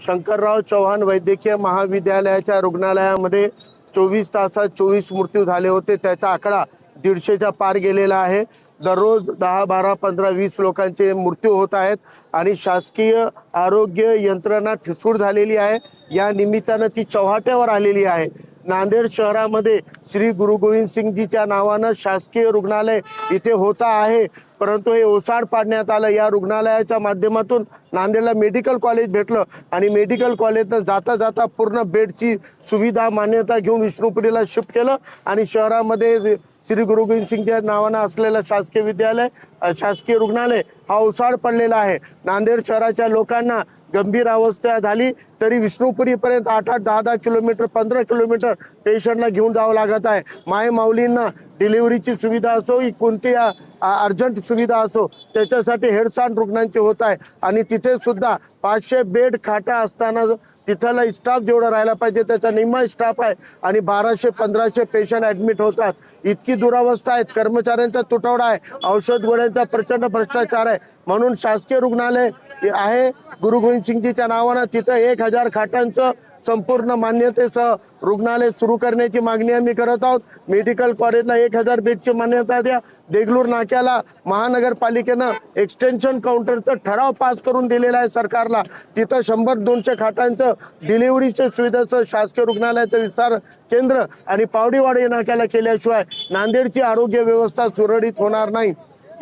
शंकरराव चव्हाण वैद्यकीय महाविद्यालयाच्या रुग्णालयामध्ये चोवीस तासात चोवीस मृत्यू झाले होते. त्याचा आकडा दीडशेच्या पार गेलेला आहे. दररोज दहा बारा पंधरा वीस लोकांचे मृत्यू होत आहेत आणि शासकीय आरोग्य यंत्रणा ठिसूळ झालेली आहे. या निमित्तानं ती चव्हाट्यावर आलेली आहे. नांदेड शहरामध्ये श्री गुरु गोविंद सिंगजीच्या नावानं शासकीय रुग्णालय इथे होता आहे. परंतु हे ओसाड पाडण्यात आलं. या रुग्णालयाच्या माध्यमातून नांदेडला मेडिकल कॉलेज भेटलं आणि मेडिकल कॉलेजनं जाता जाता पूर्ण बेडची सुविधा मान्यता घेऊन विष्णुपुरीला शिफ्ट केलं आणि शहरामध्ये श्री गुरु गोविंद सिंगच्या नावानं असलेलं शासकीय विद्यालय शासकीय रुग्णालय हा ओसाड पडलेला आहे. नांदेड शहराच्या लोकांना गंभीर अवस्था झाली तरी विष्णुपुरीपर्यंत आठ आठ दहा दहा किलोमीटर पंधरा किलोमीटर पेशंटला घेऊन जावं लागत आहे. माय माऊलींना डिलिव्हरीची सुविधा असो ही कोणती अर्जंट सुविधा असो त्याच्यासाठी हेडसान रुग्णांची होत आहे. आणि तिथे सुद्धा पाचशे बेड खाटा असताना तिथला स्टाफ जेवढा राहिला पाहिजे त्याचा निम्मा स्टाफ आहे. आणि बाराशे पंधराशे पेशंट ॲडमिट होतात. इतकी दुरावस्था आहेत. कर्मचाऱ्यांचा तुटवडा आहे. औषध गोळ्यांचा प्रचंड भ्रष्टाचार आहे. म्हणून शासकीय रुग्णालय आहे. गुरु गोविंद सिंगजीच्या नावानं तिथं एक हजार खाटांचं संपूर्ण मान्यतेसह रुग्णालय सुरू करण्याची मागणी आम्ही करत आहोत. मेडिकल कॉलेजला एक हजार बेडची मान्यता द्या. देगलूर नाक्याला महानगरपालिकेनं एक्सटेन्शन काउंटरचा ठराव पास करून दिलेला आहे सरकारला. तिथं शंभर दोनशे खाटांचं डिलिव्हरीच्या सुविधेचं शासकीय रुग्णालयाचं विस्तार केंद्र आणि पावडीवाडी नाक्याला केल्याशिवाय नांदेडची आरोग्य व्यवस्था सुरळीत होणार नाही.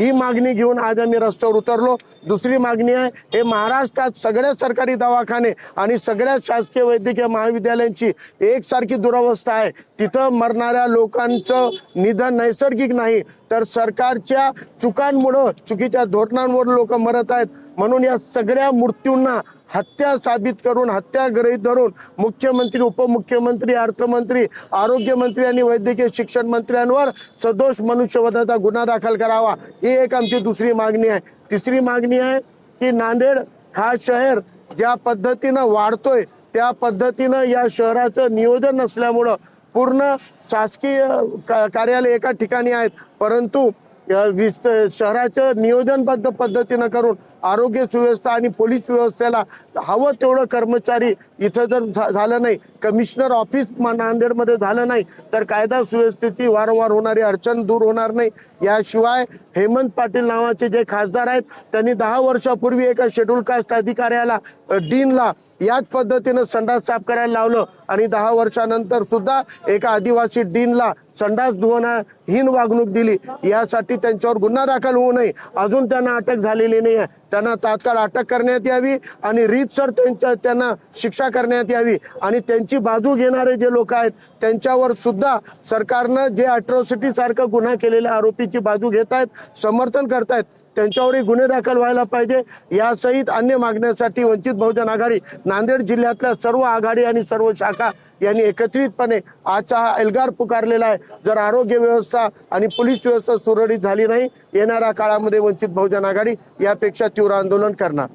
ही मागणी घेऊन आज आम्ही रस्त्यावर उतरलो. दुसरी मागणी आहे हे महाराष्ट्रात सगळ्या सरकारी दवाखाने आणि सगळ्या शासकीय वैद्यकीय महाविद्यालयांची एकसारखी दुरावस्था आहे. तिथं मरणाऱ्या लोकांचं निधन नैसर्गिक नाही तर सरकारच्या चुकांमुळं चुकीच्या धोरणांवर लोक मरत आहेत. म्हणून या सगळ्या मृत्यूंना हत्या साबित करून हत्या धरून मुख्यमंत्री उपमुख्यमंत्री अर्थमंत्री आरोग्यमंत्री आणि वैद्यकीय शिक्षण मंत्र्यांवर सदोष मनुष्यवधाचा गुन्हा दाखल करावा. ही एक आमची दुसरी मागणी आहे. तिसरी मागणी आहे की नांदेड हा शहर ज्या पद्धतीनं वाढतोय त्या पद्धतीनं या शहराचं नियोजन नसल्यामुळं पूर्ण शासकीय का- कार्यालय एका ठिकाणी आहेत. परंतु शहराचं नियोजनबद्ध पद्धतीनं करून आरोग्य सुव्यवस्था आणि पोलीस व्यवस्थेला हवं तेवढं कर्मचारी इथं जर झा- झालं नाही कमिशनर ऑफिस नांदेडमध्ये झालं नाही तर कायदा सुव्यवस्थेची वारंवार होणारी अडचण दूर होणार नाही. याशिवाय हेमंत पाटील नावाचे जे खासदार आहेत त्यांनी दहा वर्षापूर्वी एका शेड्यूल कास्ट अधिकाऱ्याला डीनला याच पद्धतीनं संडास साफ करायला लावलं आणि दहा वर्षानंतर सुद्धा एका आदिवासी डीनला संडास धुवणाहीन वागणूक दिली. यासाठी त्यांच्यावर गुन्हा दाखल होऊ नये. अजून त्यांना अटक झालेली नाही आहे त्यांना तात्काळ अटक करण्यात यावी आणि रीतसर त्यांच्या त्यांना शिक्षा करण्यात यावी. आणि त्यांची बाजू घेणारे जे लोक आहेत त्यांच्यावर सुद्धा सरकारनं जे अॅट्रॉसिटीसारखं गुन्हा केलेल्या आरोपीची बाजू घेत आहेत समर्थन करतायत त्यांच्यावरही गुन्हे दाखल व्हायला पाहिजे. यासहित अन्य मागण्यासाठी वंचित बहुजन आघाडी नांदेड जिल्ह्यातल्या सर्व आघाडी आणि सर्व शाखा यांनी एकत्रितपणे आजचा हा एल्गार पुकारलेला आहे. जर आरोग्य व्यवस्था आणि पोलीस व्यवस्था सुरळीत झाली नाही येणाऱ्या काळामध्ये वंचित बहुजन आघाडी यापेक्षा तीव्र आंदोलन करणार.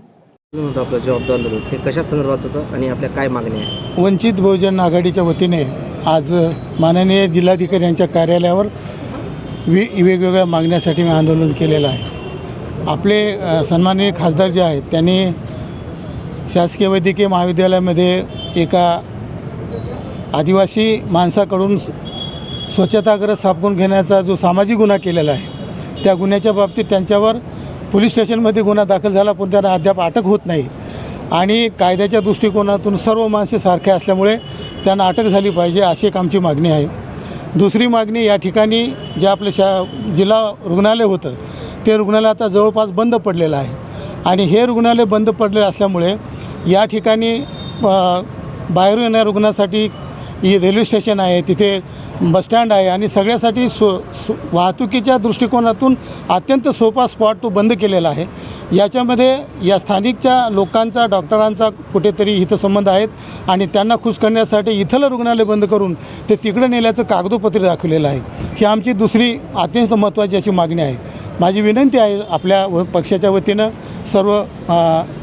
होतं आपलं जबाबदार आंदोलन ते कशा संदर्भात होतं आणि आपल्या काय मागण्या आहे वंचित बहुजन आघाडीच्या वतीने आज माननीय जिल्हाधिकारी यांच्या कार्यालयावर वि वेगवेगळ्या मागण्यासाठी मी आंदोलन केलेलं आहे. आपले सन्माननीय खासदार जे आहेत त्यांनी शासकीय वैद्यकीय महाविद्यालयामध्ये एका आदिवासी माणसाकडून स- स्वच्छतागृह स्थापन घेण्याचा जो सामाजिक गुन्हा केलेला आहे त्या गुन्ह्याच्या बाबतीत त्यांच्यावर पोलीस स्टेशनमध्ये गुन्हा दाखल झाला पण त्यांना अद्याप अटक होत नाही. आणि कायद्याच्या दृष्टिकोनातून सर्व माणसे सारखे असल्यामुळे त्यांना अटक झाली पाहिजे अशी एक आमची मागणी आहे. दुसरी मागणी या ठिकाणी जे आपलं शा जिल्हा रुग्णालय होतं ते रुग्णालय आता जवळपास बंद पडलेलं आहे. आणि हे रुग्णालय बंद पडलेलं असल्यामुळे या ठिकाणी बाहेरून येणाऱ्या रुग्णासाठी रेल्वे स्टेशन आहे तिथे बसस्टँड आहे आणि सगळ्यासाठी सो सो वाहतुकीच्या दृष्टिकोनातून अत्यंत सोपा स्पॉट तो बंद केलेला आहे. याच्यामध्ये या स्थानिकच्या लोकांचा डॉक्टरांचा कुठेतरी हितसंबंध आहेत आणि त्यांना खुश करण्यासाठी इथलं रुग्णालय बंद करून ते तिकडं नेल्याचं कागदोपत्र दाखवलेलं आहे. ही आमची दुसरी अत्यंत महत्त्वाची अशी मागणी आहे. माझी विनंती आहे आपल्या व पक्षाच्या वतीनं सर्व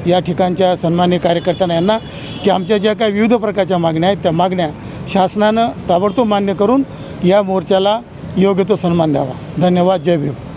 या ठिकाणच्या सन्मान्य कार्यकर्त्यांना यांना की आमच्या ज्या काही विविध प्रकारच्या मागण्या आहेत त्या मागण्या शासनानं ताबडतोब मान्य करून या मोर्चाला योग्य तो सन्मान द्यावा. धन्यवाद. जय भीम.